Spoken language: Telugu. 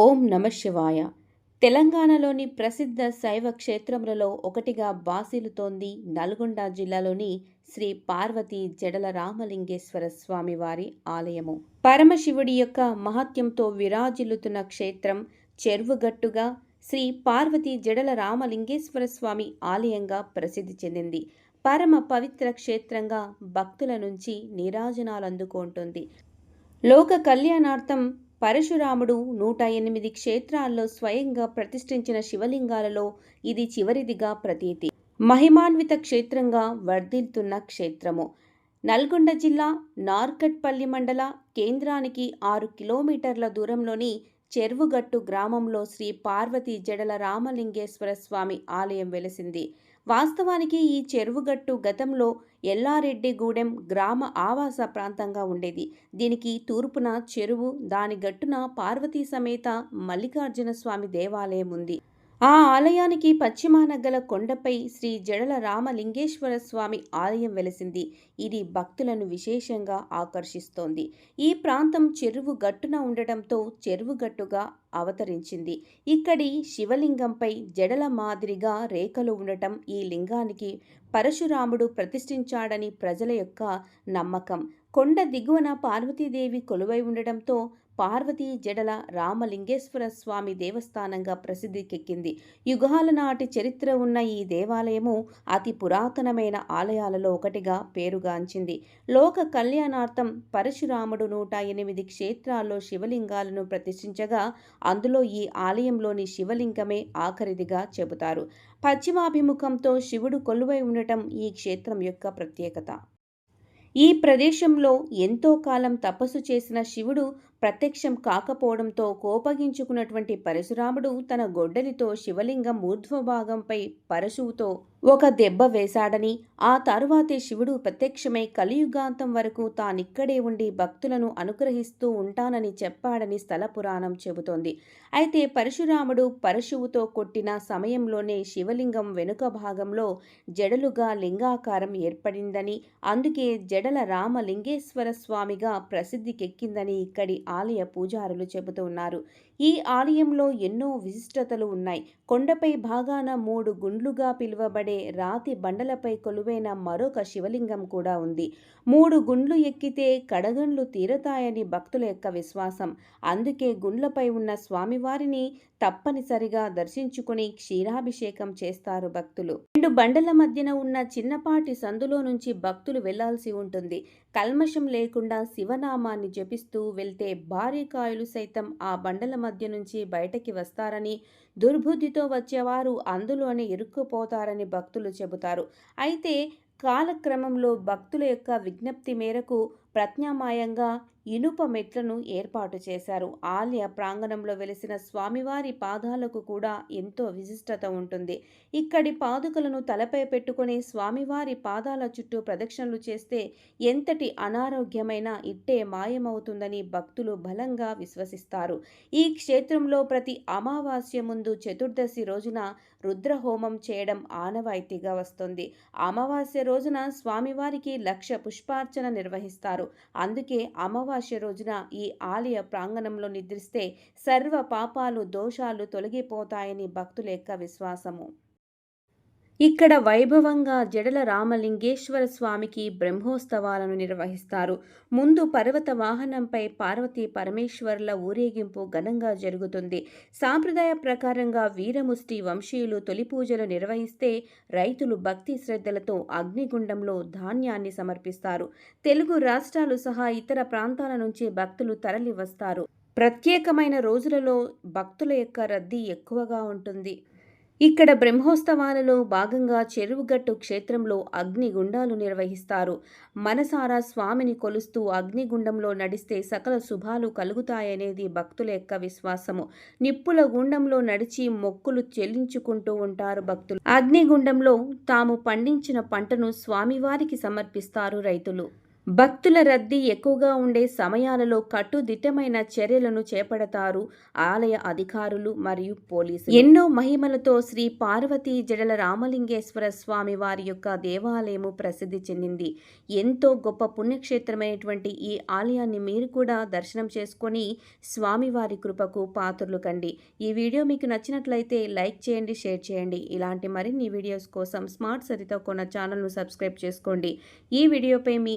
ఓం నమ శివాయ. తెలంగాణలోని ప్రసిద్ధ శైవ క్షేత్రములలో ఒకటిగా బాసిల్లుతోంది నల్గొండ జిల్లాలోని శ్రీ పార్వతీ జడల రామలింగేశ్వర స్వామి వారి ఆలయము. పరమశివుడి యొక్క మహత్యంతో విరాజిల్లుతున్న క్షేత్రం చెరువుగట్టుగా శ్రీ పార్వతీ జడల రామలింగేశ్వర స్వామి ఆలయంగా ప్రసిద్ధి చెందింది. పరమ పవిత్ర క్షేత్రంగా భక్తుల నుంచి నీరాజనాలు అందుకుంటుంది లోక కళ్యాణార్థం పరశురాముడు నూట ఎనిమిది క్షేత్రాల్లో స్వయంగా ప్రతిష్ఠించిన శివలింగాలలో ఇది చివరిదిగా ప్రతీతి. మహిమాన్విత క్షేత్రంగా వర్ధిల్తున్న క్షేత్రము. నల్గొండ జిల్లా నార్కట్పల్లి మండల కేంద్రానికి ఆరు కిలోమీటర్ల దూరంలోని చెరువుగట్టు గ్రామంలో శ్రీ పార్వతీ జడల రామలింగేశ్వర స్వామి ఆలయం వెలిసింది. వాస్తవానికి ఈ చెరువుగట్టు గతంలో ఎల్లారెడ్డిగూడెం గ్రామ ఆవాస ప్రాంతంగా ఉండేది. దీనికి తూర్పున చెరువు దాని గట్టున పార్వతీ సమేత మల్లికార్జున స్వామి దేవాలయం ఉంది. ఆ ఆలయానికి పశ్చిమాన గల కొండపై శ్రీ జడల రామలింగేశ్వర స్వామి ఆలయం వెలిసింది. ఇది భక్తులను విశేషంగా ఆకర్షిస్తోంది. ఈ ప్రాంతం చెరువు గట్టున ఉండటంతో చెరువు గట్టుగా అవతరించింది. ఇక్కడి శివలింగంపై జడల మాదిరిగా రేఖలు ఉండటం ఈ లింగానికి పరశురాముడు ప్రతిష్ఠించాడని ప్రజల యొక్క నమ్మకం. కొండ దిగువన పార్వతీదేవి కొలువై ఉండటంతో పార్వతీ జడల రామలింగేశ్వర స్వామి దేవస్థానంగా ప్రసిద్ధికెక్కింది. యుగాల నాటి చరిత్ర ఉన్న ఈ దేవాలయము అతి పురాతనమైన ఆలయాలలో ఒకటిగా పేరుగాంచింది. లోక కళ్యాణార్థం పరశురాముడు నూట ఎనిమిది క్షేత్రాల్లో శివలింగాలను ప్రతిష్ఠించగా అందులో ఈ ఆలయంలోని శివలింగమే ఆఖరిదిగా చెబుతారు. పశ్చిమాభిముఖంతో శివుడు కొలువై ఉండటం ఈ క్షేత్రం యొక్క ప్రత్యేకత. ఈ ప్రదేశంలో ఎంతో కాలం తపస్సు చేసిన శివుడు ప్రత్యక్షం కాకపోవడంతో కోపగించుకున్నటువంటి పరశురాముడు తన గొడ్డలితో శివలింగం ఊర్ధ్వభాగంపై పరశువుతో ఒక దెబ్బ వేశాడని ఆ తరువాతే శివుడు ప్రత్యక్షమై కలియుగాంతం వరకు తానిక్కడే ఉండి భక్తులను అనుగ్రహిస్తూ ఉంటానని చెప్పాడని స్థల పురాణం చెబుతోంది. అయితే పరశురాముడు పరశువుతో కొట్టిన సమయంలోనే శివలింగం వెనుక భాగంలో జడలుగా లింగాకారం ఏర్పడిందని అందుకే జడల రామలింగేశ్వర స్వామిగా ప్రసిద్ధికెక్కిందని ఇక్కడి ఆలయ పూజారులు చెబుతున్నారు ఈ ఆలయంలో ఎన్నో విశిష్టతలు ఉన్నాయి. కొండపై భాగాన మూడు గుండ్లుగా పిలువబడే రాతి బండలపై కొలువైన మరొక శివలింగం కూడా ఉంది. మూడు గుండ్లు ఎక్కితే కడగండ్లు తీరతాయని భక్తుల యొక్క విశ్వాసం. అందుకే గుండ్లపై ఉన్న స్వామివారిని తప్పనిసరిగా దర్శించుకుని క్షీరాభిషేకం చేస్తారు భక్తులు. రెండు బండల మధ్యన ఉన్న చిన్నపాటి సందులో నుంచి భక్తులు వెళ్ళాల్సి ఉంటుంది. కల్మషం లేకుండా శివనామాన్ని జపిస్తూ వెళ్తే భారీ కాయలు సైతం ఆ బండల మధ్య నుంచి బయటకి వస్తారని దుర్బుద్ధితో వచ్చేవారు అందులోనే ఇరుక్కుపోతారని భక్తులు చెబుతారు. అయితే కాలక్రమంలో భక్తుల యొక్క విజ్ఞప్తి మేరకు ప్రత్యామ్నాయంగా ఇనుప మెట్లను ఏర్పాటు చేశారు. ఆలయ ప్రాంగణంలో వెలిసిన స్వామివారి పాదాలకు కూడా ఎంతో విశిష్టత ఉంటుంది. ఇక్కడి పాదుకలను తలపై పెట్టుకుని స్వామివారి పాదాల చుట్టూ ప్రదక్షిణలు చేస్తే ఎంతటి అనారోగ్యమైన ఇట్టే మాయమవుతుందని భక్తులు బలంగా విశ్వసిస్తారు. ఈ క్షేత్రంలో ప్రతి అమావాస్య ముందు చతుర్దశి రోజున రుద్రహోమం చేయడం ఆనవాయితీగా వస్తుంది. అమావాస్య రోజున స్వామివారికి లక్ష పుష్పార్చన నిర్వహిస్తారు. అందుకే అమావాస్య రోజున ఈ ఆలయ ప్రాంగణంలో నిద్రిస్తే సర్వ పాపాలు దోషాలు తొలగిపోతాయని భక్తుల యొక్క విశ్వాసము. ఇక్కడ వైభవంగా జడల రామలింగేశ్వర స్వామికి బ్రహ్మోత్సవాలను నిర్వహిస్తారు. ముందు పర్వత వాహనంపై పార్వతీ పరమేశ్వర్ల ఊరేగింపు ఘనంగా జరుగుతుంది. సాంప్రదాయ ప్రకారంగా వీరముష్టి వంశీయులు తొలి పూజలు నిర్వహిస్తే రైతులు భక్తి శ్రద్ధలతో అగ్నిగుండంలో ధాన్యాన్ని సమర్పిస్తారు. తెలుగు రాష్ట్రాలు సహా ఇతర ప్రాంతాల నుంచి భక్తులు తరలివస్తారు. ప్రత్యేకమైన రోజులలో భక్తుల యొక్క రద్దీ ఎక్కువగా ఉంటుంది. ఇక్కడ బ్రహ్మోత్సవాలలో భాగంగా చెరువుగట్టు క్షేత్రంలో అగ్నిగుండాలు నిర్వహిస్తారు. మనసారా స్వామిని కొలుస్తూ అగ్నిగుండంలో నడిస్తే సకల శుభాలు కలుగుతాయనేది భక్తుల యొక్క విశ్వాసము. నిప్పుల గుండంలో నడిచి మొక్కులు చెల్లించుకుంటూ ఉంటారు భక్తులు. అగ్నిగుండంలో తాము పండించిన పంటను స్వామివారికి సమర్పిస్తారు రైతులు. భక్తుల రద్దీ ఎక్కువగా ఉండే సమయాలలో కట్టుదిట్టమైన చర్యలను చేపడతారు ఆలయ అధికారులు మరియు పోలీసులు. ఎన్నో మహిమలతో శ్రీ పార్వతీ జడల రామలింగేశ్వర స్వామి వారి యొక్క దేవాలయము ప్రసిద్ధి చెందింది. ఎంతో గొప్ప పుణ్యక్షేత్రమైనటువంటి ఈ ఆలయాన్ని మీరు కూడా దర్శనం చేసుకొని స్వామివారి కృపకు పాత్రలు కండి. ఈ వీడియో మీకు నచ్చినట్లయితే లైక్ చేయండి షేర్ చేయండి. ఇలాంటి మరిన్ని వీడియోస్ కోసం స్మార్ట్ సరితో కొన్న ఛానల్ను సబ్స్క్రైబ్ చేసుకోండి. ఈ వీడియోపై మీ